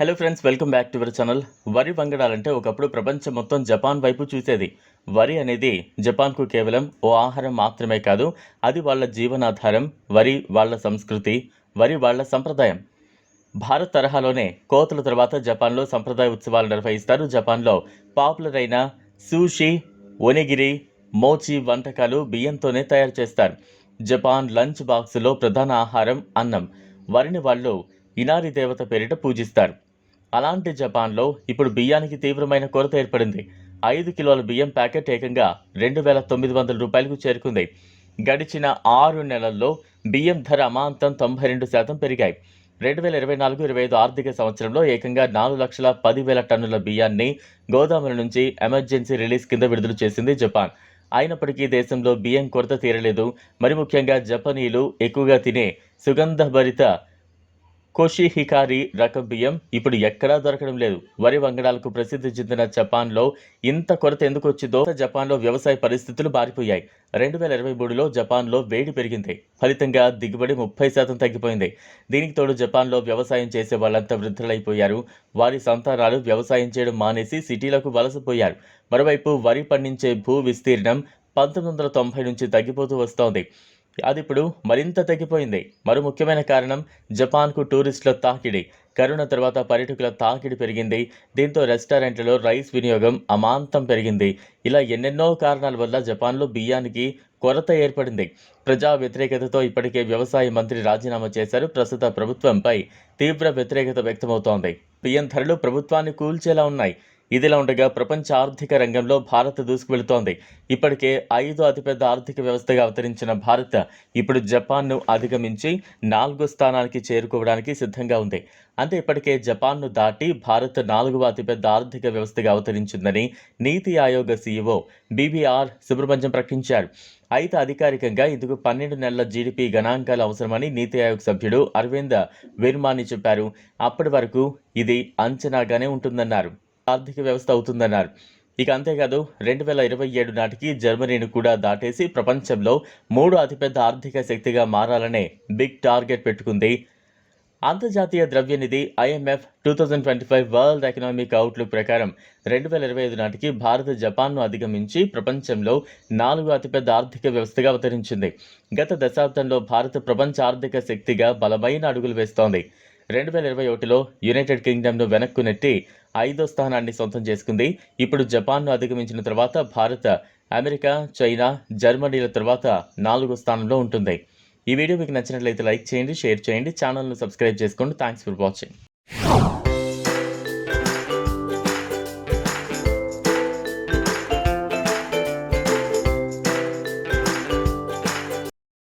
Hello friends welcome back to our channel వరి వంగడాలంటే ఒకప్పుడు ప్రపంచం మొత్తం జపాన్ వైపు చూసేది. వరి అనేది జపాన్కు కేవలం ఓ ఆహారం మాత్రమే కాదు అది వాళ్ళ జీవనాధారం వరి వాళ్ళ సంస్కృతి వరి వాళ్ళ సంప్రదాయం. భారత్ తరహాలోనే కోతల తర్వాత జపాన్లో సంప్రదాయ ఉత్సవాలు నిర్వహిస్తారు. జపాన్లో పాపులర్ అయిన సూషి ఒనిగిరి మోచి వంటకాలు బియ్యంతోనే తయారు చేస్తారు. జపాన్ లంచ్ బాక్సులో ప్రధాన ఆహారం అన్నం. వరిని వాళ్ళు ఇనారి దేవత పేరిట పూజిస్తారు. అలాంటి జపాన్లో ఇప్పుడు బియ్యానికి తీవ్రమైన కొరత ఏర్పడింది. ఐదు కిలోల బియ్యం ప్యాకెట్ ఏకంగా రెండు వేల తొమ్మిది వందల రూపాయలకు చేరుకుంది. గడిచిన ఆరు నెలల్లో బియ్యం ధర అమాంతం తొంభై రెండు శాతం పెరిగాయి. రెండు వేల ఇరవై నాలుగు ఇరవై ఐదు ఆర్థిక సంవత్సరంలో ఏకంగా నాలుగు లక్షల పదివేల టన్నుల బియ్యాన్ని గోదాముల నుంచి ఎమర్జెన్సీ రిలీజ్ కింద విడుదల చేసింది జపాన్. అయినప్పటికీ దేశంలో బియ్యం కొరత తీరలేదు. మరి ముఖ్యంగా జపనీయులు ఎక్కువగా తినే సుగంధభరిత కోషి హికారి రకం బియ్యం ఇప్పుడు ఎక్కడా దొరకడం లేదు. వరి వంగడాలకు ప్రసిద్ధి చెందిన జపాన్లో ఇంత కొరత ఎందుకు వచ్చిందో జపాన్లో వ్యవసాయ పరిస్థితులు మారిపోయాయి. రెండు వేల ఇరవై మూడులో జపాన్లో వేడి పెరిగింది. ఫలితంగా దిగుబడి ముప్పై శాతం తగ్గిపోయింది. దీనికి తోడు జపాన్లో వ్యవసాయం చేసే వాళ్ళంతా వృద్ధులైపోయారు. వారి సంతానాలు వ్యవసాయం చేయడం మానేసి సిటీలకు వలసపోయారు. మరోవైపు వరి పండించే భూ విస్తీర్ణం పంతొమ్మిది వందల తొంభై నుంచి తగ్గిపోతూ వస్తోంది. అది ఇప్పుడు మరింత తగ్గిపోయింది మరో ముఖ్యమైన కారణం జపాన్కు టూరిస్టుల తాకిడి. కరోనా తర్వాత పర్యాటకుల తాకిడి పెరిగింది. దీంతో రెస్టారెంట్లలో రైస్ వినియోగం అమాంతం పెరిగింది. ఇలా ఎన్నెన్నో కారణాల వల్ల జపాన్లో బియ్యానికి కొరత ఏర్పడింది. ప్రజా వ్యతిరేకతతో ఇప్పటికే వ్యవసాయ మంత్రి రాజీనామా చేశారు. ప్రస్తుత ప్రభుత్వంపై తీవ్ర వ్యతిరేకత వ్యక్తమవుతోంది. బియ్యం ధరలు ప్రభుత్వాన్ని కూల్చేలా ఉన్నాయి. ఇదిలా ఉండగా ప్రపంచ ఆర్థిక రంగంలో భారత్ దూసుకువెళుతోంది. ఇప్పటికే ఐదు అతిపెద్ద ఆర్థిక వ్యవస్థగా అవతరించిన భారత్ ఇప్పుడు జపాన్ను అధిగమించి నాలుగో స్థానానికి చేరుకోవడానికి సిద్ధంగా ఉంది. అంటే ఇప్పటికే జపాన్ను దాటి భారత్ నాలుగవ అతిపెద్ద ఆర్థిక వ్యవస్థగా అవతరించిందని నీతి ఆయోగ సీఈఓ బీబీఆర్ సుబ్రహ్మణ్యం ప్రకటించారు. అయితే అధికారికంగా ఇందుకు పన్నెండు నెలల జీడిపి గణాంకాలు అవసరమని నీతి ఆయోగ్ సభ్యుడు అరవింద్ విర్మాని చెప్పారు. అప్పటి వరకు ఇది అంచనాగానే ఉంటుందన్నారు. ఆర్థిక వ్యవస్థ అవుతుందన్నారు. ఇక అంతేకాదు రెండు వేల ఇరవై ఏడు నాటికి జర్మనీని కూడా దాటేసి ప్రపంచంలో మూడో అతిపెద్ద ఆర్థిక శక్తిగా మారాలనే బిగ్ టార్గెట్ పెట్టుకుంది. అంతర్జాతీయ ద్రవ్యనిధి IMF two thousand twenty five world economic outlook ప్రకారం రెండు వేల ఇరవై ఐదు నాటికి భారత్ జపాన్ను అధిగమించి ప్రపంచంలో నాలుగు అతిపెద్ద ఆర్థిక వ్యవస్థగా అవతరించింది. గత దశాబ్దంలో భారత్ ప్రపంచ ఆర్థిక శక్తిగా బలమైన అడుగులు వేస్తోంది. రెండు వేల ఇరవై ఒకటిలో యునైటెడ్ కింగ్డమ్ను వెనక్కు నెట్టి ఐదో స్థానాన్ని సొంతం చేసుకుంది. ఇప్పుడు జపాన్ను అధిగమించిన తర్వాత భారత్ అమెరికా చైనా జర్మనీల తర్వాత నాలుగో స్థానంలో ఉంటుంది. ఈ వీడియో మీకు నచ్చినట్లయితే లైక్ చేయండి షేర్ చేయండి ఛానల్ను సబ్స్క్రైబ్ చేసుకోండి. Thanks for watching.